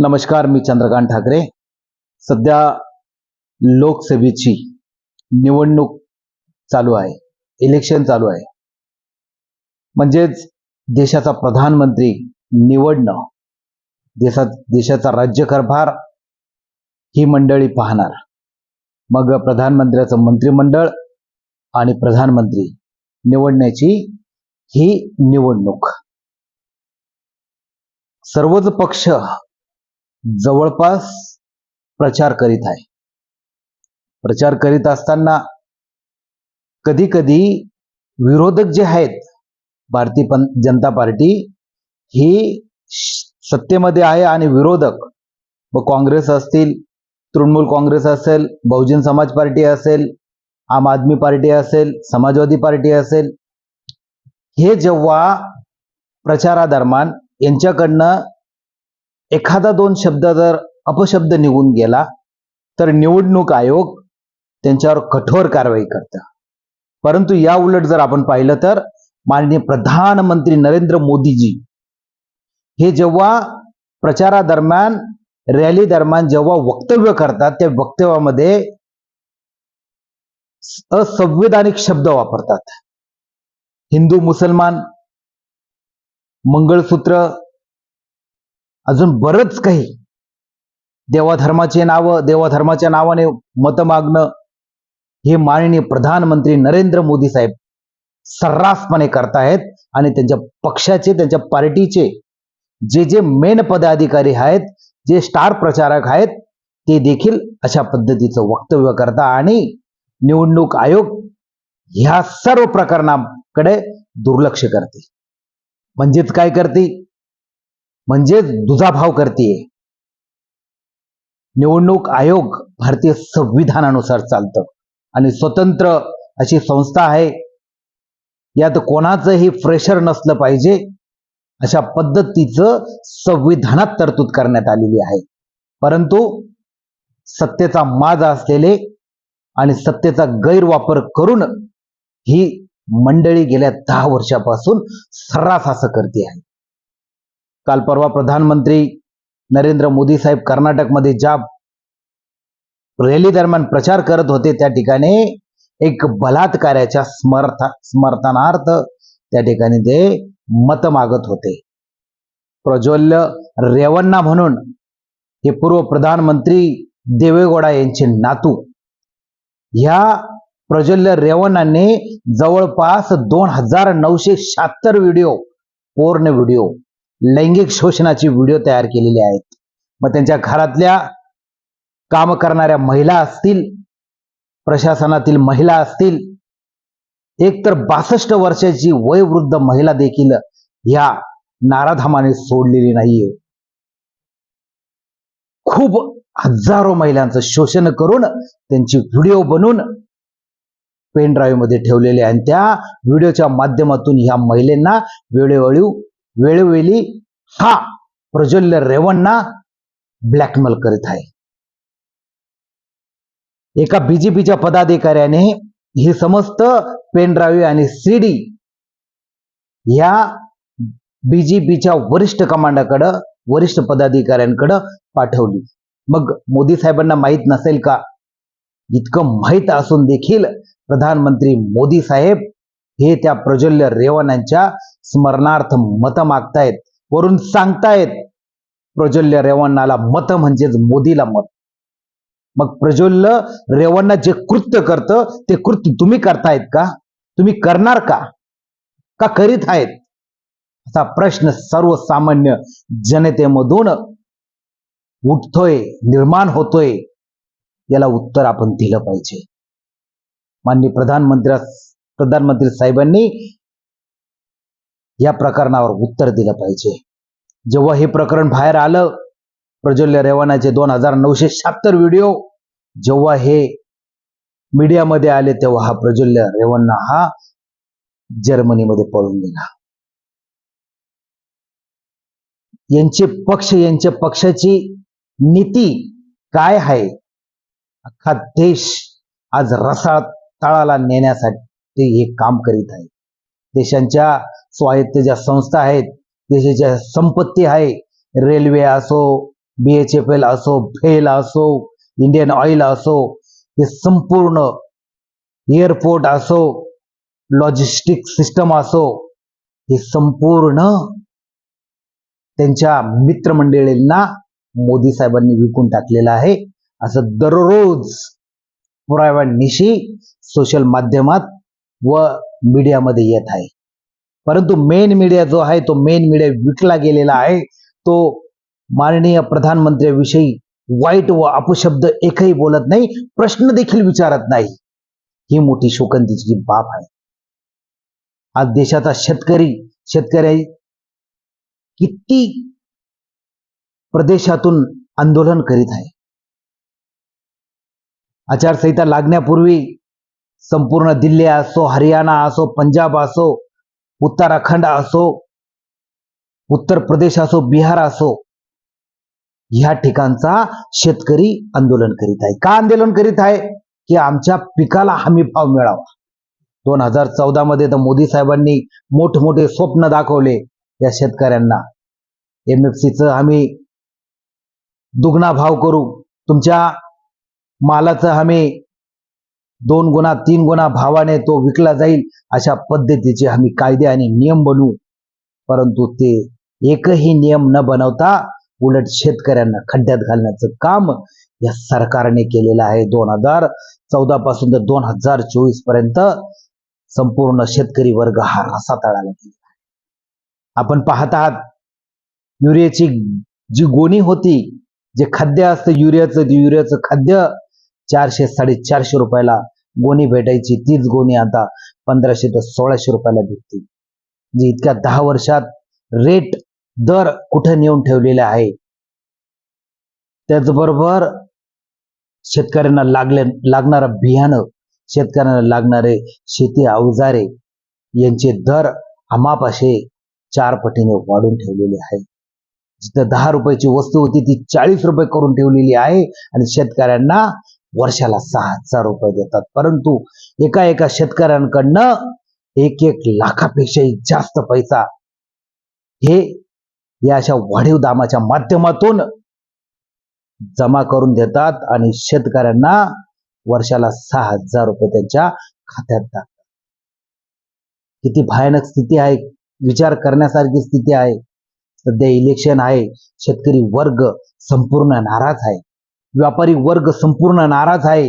नमस्कार मी चंद्रकांत ठाकरे. सध्या लोकसभेची निवडणूक चालू आहे इलेक्शन चालू आहे. म्हणजेच देशाचा प्रधानमंत्री निवडणं देशा देशाचा राज्यकारभार ही मंडळी पाहणार. मग प्रधानमंत्र्याचं मंत्रिमंडळ आणि प्रधानमंत्री निवडण्याची ही निवडणूक. सर्वच पक्ष जवळपास प्रचार करीत आहे. प्रचार करीत असताना कधी कधी विरोधक जे आहेत भारतीय पं जनता पार्टी ही सत्तेमध्ये आहे आणि विरोधक व काँग्रेस असतील तृणमूल काँग्रेस असेल बहुजन समाज पार्टी असेल आम आदमी पार्टी असेल समाजवादी पार्टी असेल हे जेव्हा प्रचारादरम्यान यांच्याकडनं एखादा दोन शब्द जर अपशब्द निघून गेला तर निवडणूक आयोग त्यांच्यावर कठोर कारवाई करतं. परंतु या उलट जर आपण पाहिलं तर माननीय प्रधानमंत्री नरेंद्र मोदीजी हे जेव्हा प्रचारादरम्यान रॅली दरम्यान जेव्हा वक्तव्य करतात त्या वक्तव्यामध्ये असंविधानिक शब्द वापरतात. हिंदू मुसलमान मंगळसूत्र अजून बरंच काही. देवाधर्माचे नावं देवाधर्माच्या नावाने मतं मागणं हे माननीय प्रधानमंत्री नरेंद्र मोदी साहेब सर्रासपणे करतायत आणि त्यांच्या पक्षाचे त्यांच्या पार्टीचे जे जे मेन पदाधिकारी आहेत जे स्टार प्रचारक आहेत ते देखील अशा पद्धतीचं वक्तव्य करता आणि निवडणूक आयोग ह्या सर्व प्रकरणाकडे दुर्लक्ष करते म्हणजेच काय करते म्हणजेच दुजाभाव करते निवडणूक आयोग भारतीय संविधानानुसार चालतं. आणि स्वतंत्र अशी संस्था आहे. यात कोणाचंही फ्रेशर नसलं पाहिजे. अशा पद्धतीचं संविधानात तरतूद करण्यात आलेली आहे. परंतु सत्तेचा माज असलेले आणि सत्तेचा गैरवापर करून ही मंडळी गेल्या दहा वर्षापासून सर्रास असं करते आहे. काल परवा प्रधानमंत्री नरेंद्र मोदी साहेब कर्नाटकमध्ये ज्या रॅली दरम्यान प्रचार करत होते त्या ठिकाणी एक बलात्काराच्या स्मर्थ स्मरणार्थ त्या ठिकाणी ते मत मागत होते. प्रज्वल्य रेवन्ना म्हणून हे पूर्व प्रधानमंत्री देवेगौडा यांचे नातू ह्या प्रज्वल्य रेवन्नाने जवळपास दोन हजार नऊशे शहात्तर व्हिडिओ पोर्ण व्हिडिओ लैंगिक शोषणाची व्हिडिओ तयार केलेले आहेत. मग त्यांच्या घरातल्या काम करणाऱ्या महिला असतील प्रशासनातील महिला असतील एक तर बासष्ट वर्षाची वयवृद्ध महिला देखील या नाराधामाने सोडलेली नाहीये. खूप हजारो महिलांचं शोषण करून त्यांची व्हिडिओ बनवून पेन ड्राईव्हमध्ये ठेवलेले आणि त्या व्हिडिओच्या माध्यमातून ह्या महिलांना वेळोवेळी वेळोवेळी हा प्रज्वल्य रेवणना ब्लॅकमेल करीत आहे. एका बीजेपीच्या पदाधिकाऱ्याने हे समस्त पेनड्राईव्ह आणि सीडी या बीजेपीच्या वरिष्ठ कमांडाकडं वरिष्ठ पदाधिकाऱ्यांकडं पाठवली. मग मोदी साहेबांना माहीत नसेल का? इतकं माहीत असून देखील प्रधानमंत्री मोदी साहेब हे त्या प्रज्वल्य रेवणांच्या स्मरणार्थ मतं मागतायत वरून सांगतायत प्रज्वल्य रेवण्णाला मत म्हणजेच मोदीला मत. मग प्रज्वल्य रेवण्णा जे कृत्य करतं ते कृत्य तुम्ही करतायत का? तुम्ही करणार का? का करीत आहेत? असा प्रश्न सर्वसामान्य जनतेमधून उठतोय निर्माण होतोय याला उत्तर आपण दिलं पाहिजे. माननीय प्रधानमंत्री प्रधानमंत्री साहेबांनी या प्रकरणावर उत्तर दिलं पाहिजे. जेव्हा हे प्रकरण बाहेर आलं प्रज्वल्य रेवणाचे दोन हजार नऊशे शहात्तर व्हिडिओ जेव्हा हे मीडियामध्ये आले तेव्हा हा प्रज्वल्य रेवण्णा हा जर्मनीमध्ये पळून गेला. यांचे पक्ष यांच्या पक्षाची नीती काय आहे? अख्खा देश आज रसाळ तळाला नेण्यासाठी हे काम करीत आहे. देशांच्या स्वायत्त ज्या संस्था आहेत देशाच्या संपत्ती आहे रेल्वे असो बी एच एफ एल असो फेल असो इंडियन ऑइल असो हे संपूर्ण एअरपोर्ट असो लॉजिस्टिक सिस्टम असो हे संपूर्ण त्यांच्या मित्रमंडळींना मोदी साहेबांनी विकून टाकलेलं आहे. असं दररोज पुराव्यांनिशी सोशल माध्यमात व मीडियामध्ये येत आहे. परंतु मेन मीडिया जो आहे तो मेन मीडिया विकला गेलेला आहे. तो माननीय प्रधानमंत्र्याविषयी वाईट व अपशब्द एकही बोलत नाही प्रश्न देखील विचारत नाही. ही मोठी शोकंतीची बाब आहे. आज देशाचा शेतकरी शेतकरी किती प्रदेशातून आंदोलन करीत आहे. आचारसंहिता लागण्यापूर्वी संपूर्ण दिल्ली असो हरियाणा असो पंजाब असो उत्तराखंड असो उत्तर प्रदेश असो बिहार असो ह्या ठिकाणचा शेतकरी आंदोलन करीत आहे. का आंदोलन करीत आहे? की आमच्या पिकाला हमी भाव मिळावा. दोन हजार चौदा मध्ये तर मोदी साहेबांनी मोठमोठे स्वप्न दाखवले या शेतकऱ्यांना. एम एफ सीचं आम्ही दुगणा भाव करू. तुमच्या मालाचं आम्ही दोन गुणा तीन गुणा भावाने तो विकला जाईल अशा पद्धतीचे आम्ही कायदे आणि नियम बनवू. परंतु ते एकही नियम न बनवता उलट शेतकऱ्यांना खड्ड्यात घालण्याचं काम या सरकारने केलेलं आहे. दोन हजार चौदा पासून तर दोन हजार चोवीसपर्यंत संपूर्ण शेतकरी वर्ग हा रसा तळाला गेला. आपण पाहत आहात युरियाची जी गोणी होती जे खाद्य असतं युरियाचं युरियाचं खाद्य चारशे साडेचारशे रुपयाला गोणी भेटायची. तीच गोणी आता पंधराशे ते सोळाशे रुपयाला भेटते. जी इतक्या दहा वर्षात रेट दर कुठे नेऊन ठेवलेले आहे? त्याचबरोबर शेतकऱ्यांना लागले लागणारं बियाणं शेतकऱ्यांना लागणारे शेती अवजारे यांचे दर अमाप असे चार पटीने वाढून ठेवलेले आहे. जिथं दहा रुपयाची वस्तू होती ती चाळीस रुपये करून ठेवलेली आहे आणि शेतकऱ्यांना वर्षाला सहा हजार रुपये देतात. परंतु एका एका शेतकऱ्यांकडनं एक एक लाखापेक्षाही जास्त पैसा हे या अशा वाढीव दामाच्या माध्यमातून जमा करून देतात आणि शेतकऱ्यांना वर्षाला सहा हजार रुपये त्यांच्या खात्यात टाकतात. किती भयानक स्थिती आहे विचार करण्यासारखी स्थिती आहे. सध्या इलेक्शन आहे शेतकरी वर्ग संपूर्ण नाराज आहे. व्यापारी वर्ग संपूर्ण नाराज आहे.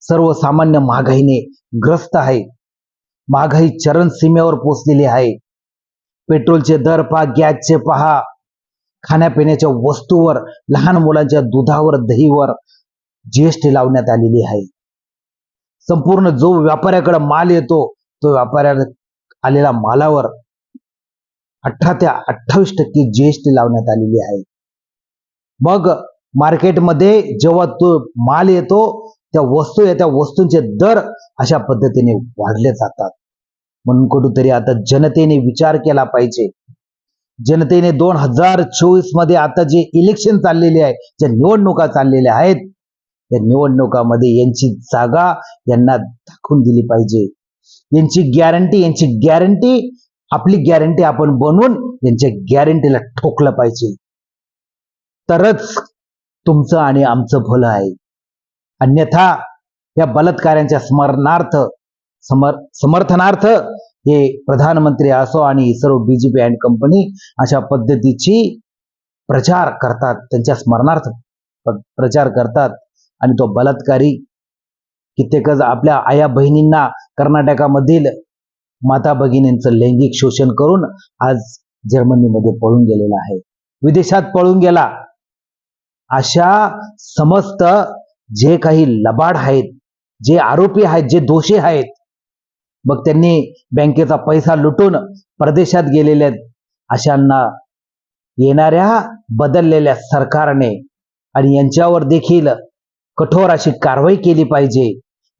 सर्वसामान्य महागाईने ग्रस्त आहे. महागाई चरण सीमेवर पोचलेली आहे. पेट्रोलचे दर पहा गॅसचे पहा. खाण्यापिण्याच्या वस्तूवर लहान मुलांच्या दुधावर दहीवर जीएसटी लावण्यात आलेली आहे. संपूर्ण जो व्यापाऱ्याकडे माल येतो तो व्यापाऱ्या आलेल्या मालावर अठरा ते अठ्ठावीस टक्के जीएसटी लावण्यात आलेली आहे. मग मार्केटमध्ये जेव्हा तो माल येतो त्या वस्तू या त्या वस्तूंचे दर अशा पद्धतीने वाढले जातात. म्हणून कुठेतरी आता जनतेने विचार केला पाहिजे. जनतेने दोन हजार चोवीसमध्ये आता जे इलेक्शन चाललेले आहे ज्या निवडणुका चाललेल्या आहेत त्या निवडणुकामध्ये यांची जागा यांना दाखवून दिली पाहिजे. यांची गॅरंटी यांची गॅरंटी आपली गॅरंटी आपण बनवून यांच्या गॅरंटीला ठोकलं पाहिजे. तरच तुमचं आणि आमचं भलं आहे. अन्यथा या बलात्कारांच्या स्मरणार्थ समर समर्थनार्थ हे प्रधानमंत्री असो आणि सर्व बीजेपी अँड कंपनी अशा पद्धतीची प्रचार करतात. त्यांच्या स्मरणार्थ प्रचार करतात. आणि तो बलात्कारी कित्येकच आपल्या आया बहिणींना कर्नाटकामधील माता भगिनींचं लैंगिक शोषण करून आज जर्मनीमध्ये पळून गेलेला आहे. विदेशात पळून गेला. अशा समस्त जे काही लबाड आहेत जे आरोपी आहेत जे दोषी आहेत मग त्यांनी बँकेचा पैसा लुटून परदेशात गेलेले आहेत. अशांना येणाऱ्या बदललेल्या सरकारने आणि यांच्यावर देखील कठोर अशी कारवाई केली पाहिजे.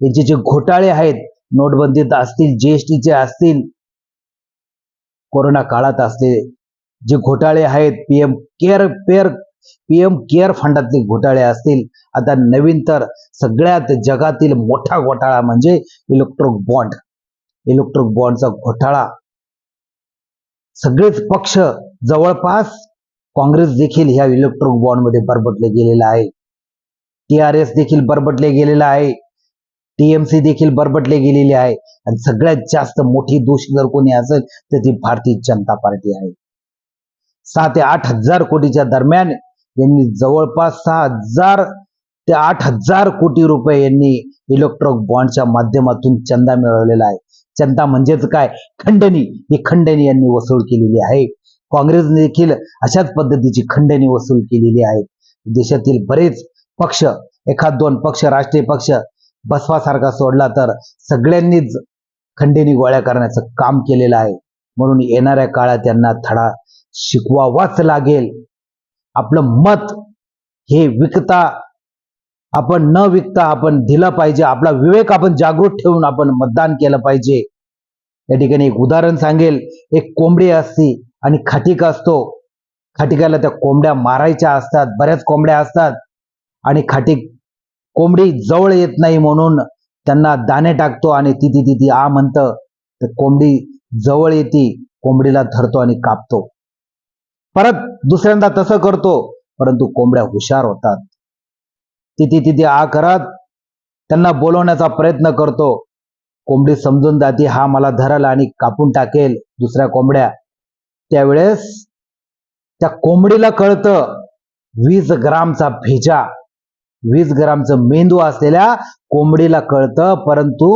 यांचे जे घोटाळे आहेत नोटबंदीत असतील जीएसटीचे असतील कोरोना काळात असले जे घोटाळे आहेत पीएम केअर पेअर पीएम केअर फंडातले घोटाळे असतील. आता नवीन तर सगळ्यात जगातील मोठा घोटाळा म्हणजे इलेक्ट्रिक बॉन्ड इलेक्ट्रिक बॉन्डचा घोटाळा. सगळेच पक्ष जवळपास काँग्रेस देखील ह्या इलेक्ट्रॉनिक बॉन्डमध्ये बरबटले गेलेला आहे. टीआरएस देखील बरबटले गेलेला आहे. टीएमसी देखील बरबटले गेलेली आहे. आणि सगळ्यात जास्त मोठी दोषी जर कोणी असेल तर ती भारतीय जनता पार्टी आहे. सहा ते आठ हजार कोटीच्या दरम्यान यांनी जवळपास सहा हजार ते आठ हजार कोटी रुपये यांनी इलेक्ट्रॉनिक बॉन्डच्या माध्यमातून चंदा मिळवलेला आहे. चंदा म्हणजेच काय? खंडणी. ही खंडणी यांनी वसूल केलेली आहे. काँग्रेसने देखील अशाच पद्धतीची खंडणी वसूल केलेली आहे. देशातील बरेच पक्ष एखाद दोन पक्ष राष्ट्रीय पक्ष बसवासारखा सोडला तर सगळ्यांनीच खंडणी गोळ्या करण्याचं काम केलेलं आहे. म्हणून येणाऱ्या काळात त्यांना थडा शिकवावाच लागेल. आपलं मत हे विकता आपण न विकता आपण दिलं पाहिजे. आपला विवेक आपण जागृत ठेवून आपण मतदान केलं पाहिजे. या ठिकाणी एक उदाहरण सांगेल. एक कोंबडी असती आणि खाटिका असतो. खाटिकाला त्या कोंबड्या मारायच्या असतात. बऱ्याच कोंबड्या असतात. आणि खाटीक कोंबडी जवळ येत नाही म्हणून त्यांना दाणे टाकतो आणि ती ती ती ती आ म्हणतं. तर कोंबडी जवळ येते कोंबडीला धरतो आणि कापतो. परत दुसऱ्यांदा तसं करतो. परंतु कोंबड्या हुशार होतात. तिथे तिथे आ करत त्यांना बोलवण्याचा प्रयत्न करतो. कोंबडी समजून जाते हा मला धरल आणि कापून टाकेल दुसऱ्या कोंबड्या. त्यावेळेस त्या कोंबडीला कळतं वीस ग्रामचा भेजा वीस ग्रामचं मेंदू असलेल्या कोंबडीला कळतं परंतु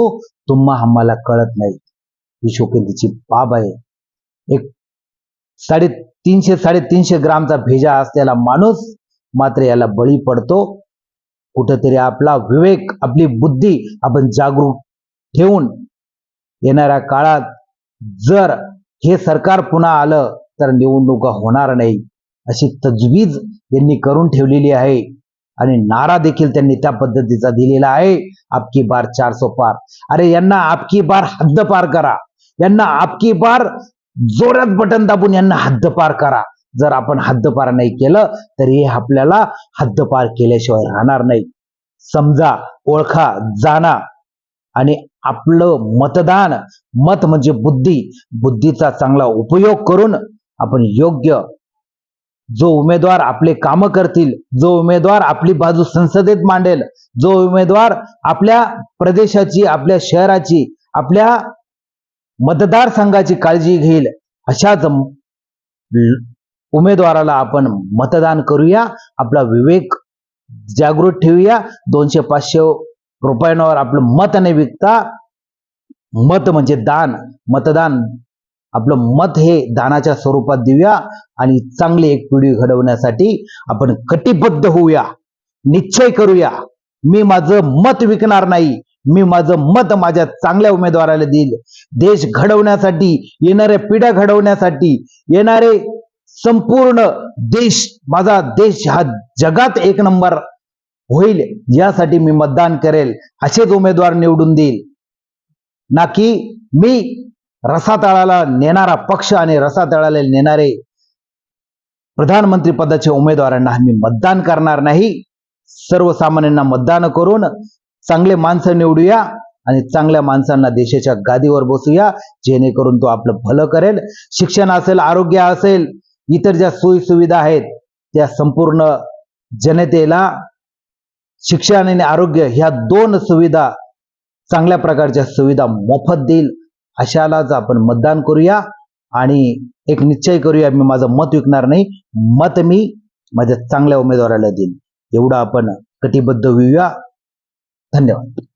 तुम्हा आम्हाला कळत नाही. ही शोकेतीची बाब आहे. एक साडे तीनशे साडेतीनशे ग्रामचा भेजा असलेला माणूस मात्र याला बळी पडतो. कुठंतरी आपला विवेक आपली बुद्धी आपण जागरूक ठेवून येणाऱ्या काळात जर हे सरकार पुन्हा आलं तर निवडणुका होणार नाही अशी तजवीज यांनी करून ठेवलेली आहे. आणि नारा देखील त्यांनी त्या पद्धतीचा दिलेला आहे. आपकी बार चार सो पार. अरे यांना आपकी बार हद्द पार करा. यांना आपकी बार जोरात बटन दाबून यांना हद्दपार करा. जर आपण हद्दपार नाही केलं तर हे आपल्याला हद्दपार केल्याशिवाय राहणार नाही. समजा ओळखा जाणा. आणि आपलं मतदान मत म्हणजे बुद्धी. बुद्धीचा चांगला उपयोग करून आपण योग्य जो उमेदवार आपले काम करतील जो उमेदवार आपली बाजू संसदेत मांडेल जो उमेदवार आपल्या प्रदेशाची आपल्या शहराची आपल्या मतदारसंघाची काळजी घेईल अशाच उमेदवाराला आपण मतदान करूया. आपला विवेक जागृत ठेवूया. दोनशे पाचशे रुपयांवर आपलं मत नाही विकता मत म्हणजे दान मतदान. आपलं मत हे दानाच्या स्वरूपात देऊया आणि चांगली एक पिढी घडवण्यासाठी आपण कटिबद्ध होऊया. निश्चय करूया. मी माझं मत विकणार नाही. मी माझं मत माझ्या चांगल्या उमेदवाराला देईल. देश घडवण्यासाठी येणाऱ्या पिढ्या घडवण्यासाठी येणारे संपूर्ण देश माझा देश हा जगात एक नंबर होईल यासाठी मी मतदान करेल असेच उमेदवार निवडून देईल. ना की मी रसातळाला नेणारा पक्ष आणि रसातळाला नेणारे प्रधानमंत्री पदाच्या उमेदवारांना आम्ही मतदान करणार नाही. सर्वसामान्यांना मतदान करून चांगले माणसं निवडूया आणि चांगल्या माणसांना देशाच्या गादीवर बसूया जेणेकरून तो आपलं भलं करेल. शिक्षण असेल आरोग्य असेल इतर ज्या सोयी सुविधा आहेत त्या संपूर्ण जनतेला शिक्षण आणि आरोग्य ह्या दोन सुविधा चांगल्या प्रकारच्या सुविधा मोफत देईल अशालाच आपण मतदान करूया. आणि एक निश्चय करूया मी माझं मत विकणार नाही मत मी माझ्या चांगल्या उमेदवाराला देईल एवढं आपण कटिबद्ध होऊया. धन्यवाद.